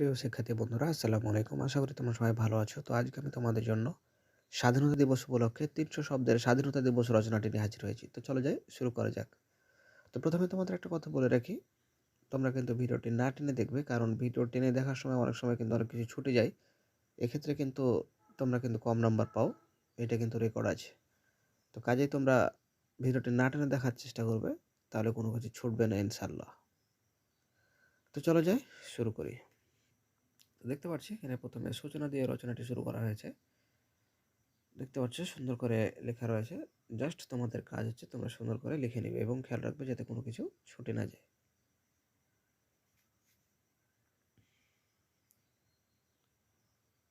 প্রিয় শিক্ষার্থী বন্ধুরা, আসসালামু আলাইকুম। আশা করি তোমরা সবাই ভালো আছো। তো আজকে আমি তোমাদের জন্য স্বাধীনতা দিবস উপলক্ষে তিনশো শব্দের স্বাধীনতা দিবস রচনাটি নিয়ে হাজির হয়েছি। তো চলো যাই, শুরু করা যাক। তো প্রথমে তোমাদের একটা কথা বলে রাখি, তোমরা কিন্তু ভিডিওটি না টেনে দেখবে, কারণ ভিডিও টেনে দেখার সময় অনেক সময় কিন্তু অনেক কিছু ছুটে যায়। এক্ষেত্রে কিন্তু তোমরা কিন্তু কম নাম্বার পাও, এটা কিন্তু রেকর্ড আছে। তো কাজেই তোমরা ভিডিওটি না টেনে দেখার চেষ্টা করবে, তাহলে কোনো কিছু ছুটবে না ইনশাল্লাহ তো চলো যাই, শুরু করি। দেখতে পাচ্ছি। এখানে প্রথমে সূচনা দিয়ে রচনাটি শুরু করা হয়েছে। দেখতে পাচ্ছ, সুন্দর করে লেখা রয়েছে। জাস্ট তোমাদের কাজ হচ্ছে তোমরা সুন্দর করে লিখে নেবে এবং খেয়াল রাখবে যাতে কোনো কিছু ছুটে না যায়।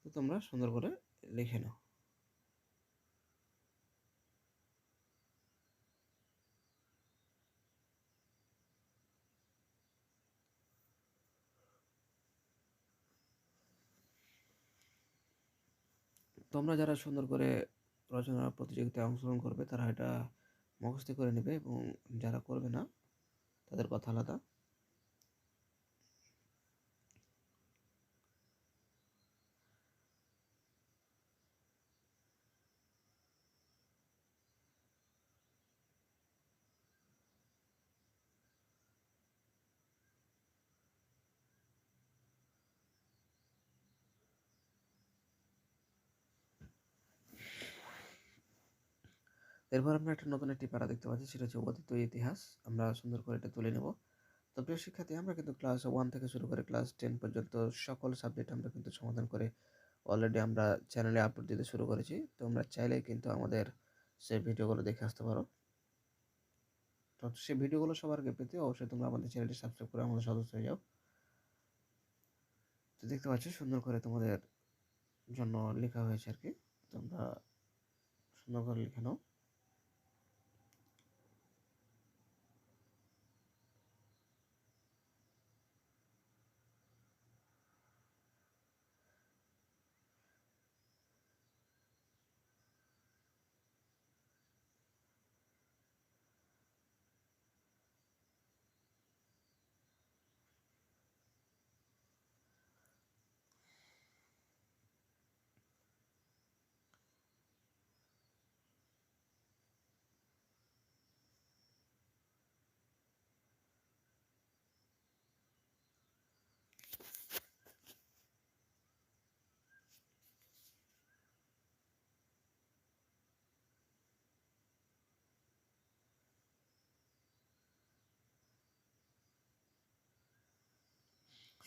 তো তোমরা সুন্দর করে লিখে নাও। তোমরা যারা সুন্দর করে রচনা প্রতিযোগিতায় অংশগ্রহণ করবে, তারা এটা মুখস্থ করে নেবে এবং যারা করবে না, তাদের কথা আলাদা। এরপর আমরা একটা নতুন একটি প্যারা দেখতে পাচ্ছি, সেটা হচ্ছে অতীত ইতিহাস। আমরা সুন্দর করে এটা তুলে নেব। তো প্রিয় শিক্ষার্থী, আমরা কিন্তু ক্লাস ওয়ান থেকে শুরু করে ক্লাস টেন পর্যন্ত সকল সাবজেক্ট আমরা কিন্তু সমাধান করে অলরেডি আমরা চ্যানেলে আপলোড দিতে শুরু করেছি। তো আমরা চাইলে কিন্তু আমাদের সেই ভিডিওগুলো দেখে আসতে পারো। তো সেই ভিডিওগুলো সবার আগে পেতে অবশ্যই তোমরা আমাদের চ্যানেলটি সাবস্ক্রাইব করে আমাদের সদস্য হয়ে যাও। তো দেখতে পাচ্ছ, সুন্দর করে তোমাদের জন্য লেখা হয়েছে আর কি। তোমরা সুন্দর করে লিখে নাও।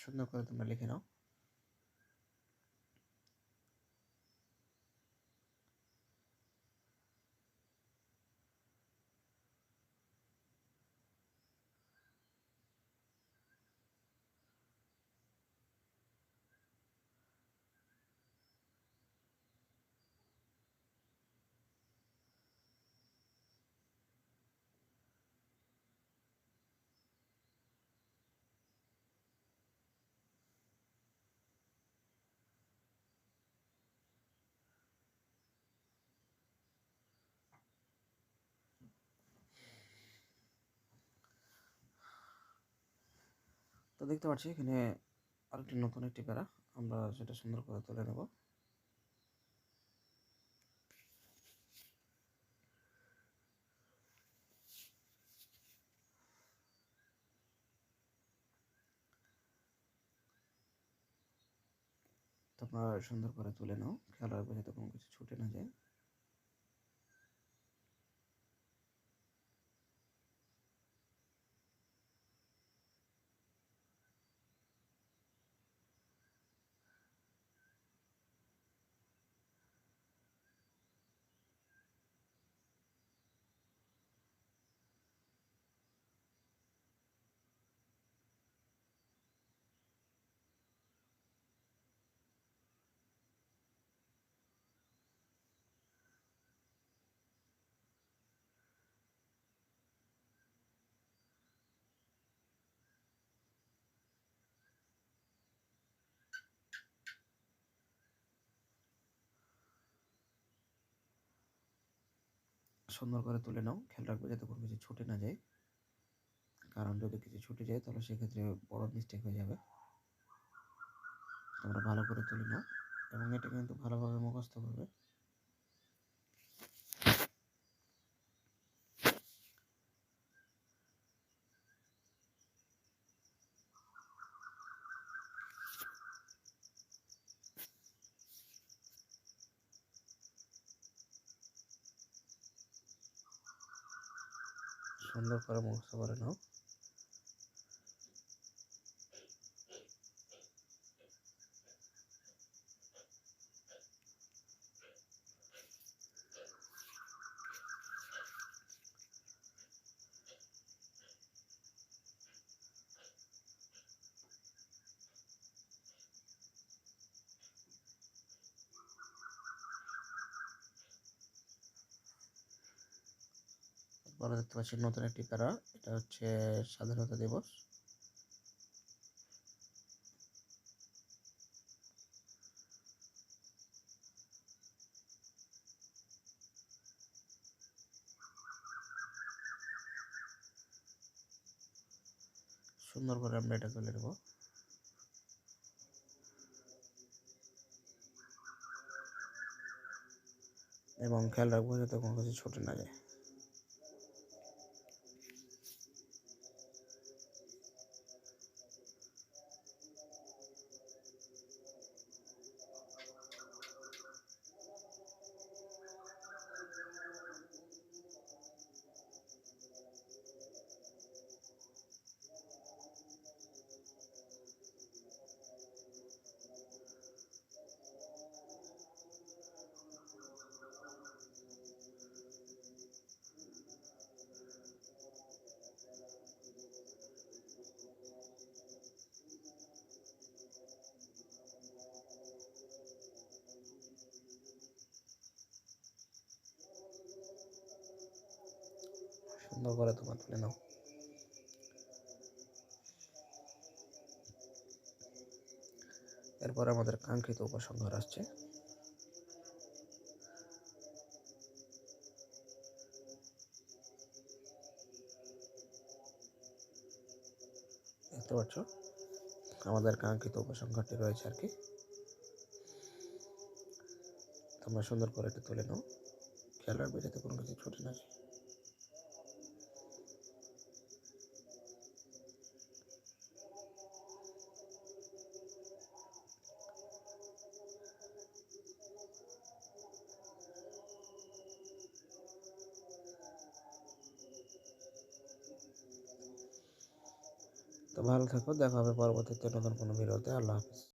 সুন্দর করে তোমরা লিখে নাও। তো দেখতে পাচ্ছি এখানে আরেকটি নতুন একটি প্যারা। আমরা সেটা সুন্দর করে তুলে নেব। তোমরা সুন্দর করে তুলে নাও। খেয়াল রাখবে যাতে কোনো কিছু ছুটে না যায়। সুন্দর করে তুলে নাও। খেয়াল রাখবে যাতে কোনো কিছু ছুটে না যায়। কারণ যদি কিছু ছুটে যায়, তাহলে সেক্ষেত্রে বড় মিস্টেক হয়ে যাবে। তোমরা ভালো করে তুলে নাও এবং এটা কিন্তু ভালোভাবে মুখস্থ করবে। সুন্দর করে বলা দেখতে পাচ্ছি নতুন একটি প্যারা। এটা হচ্ছে স্বাধীনতা দিবস। সুন্দর করে আমরা এটা তুলে নেব। এবং খেয়াল রাখব যাতে কোনো কিছু ছুটে না যায়। সুন্দর করে তোমার তুলে নাও। এরপর আমাদের কাঙ্ক্ষিত উপসংহার আসছে। দেখতে পাচ্ছ? আমাদের কাঙ্ক্ষিত উপসংহারটি রয়েছে আর কি। তোমরা সুন্দর করে এটা তুলে নাও। খেলার যাতে কোনো কিছু ছুটে না ভালো থাকো দেখা হবে পরবর্তীতে নতুন কোনো ভিডিওতে। আল্লাহ হাফিজ।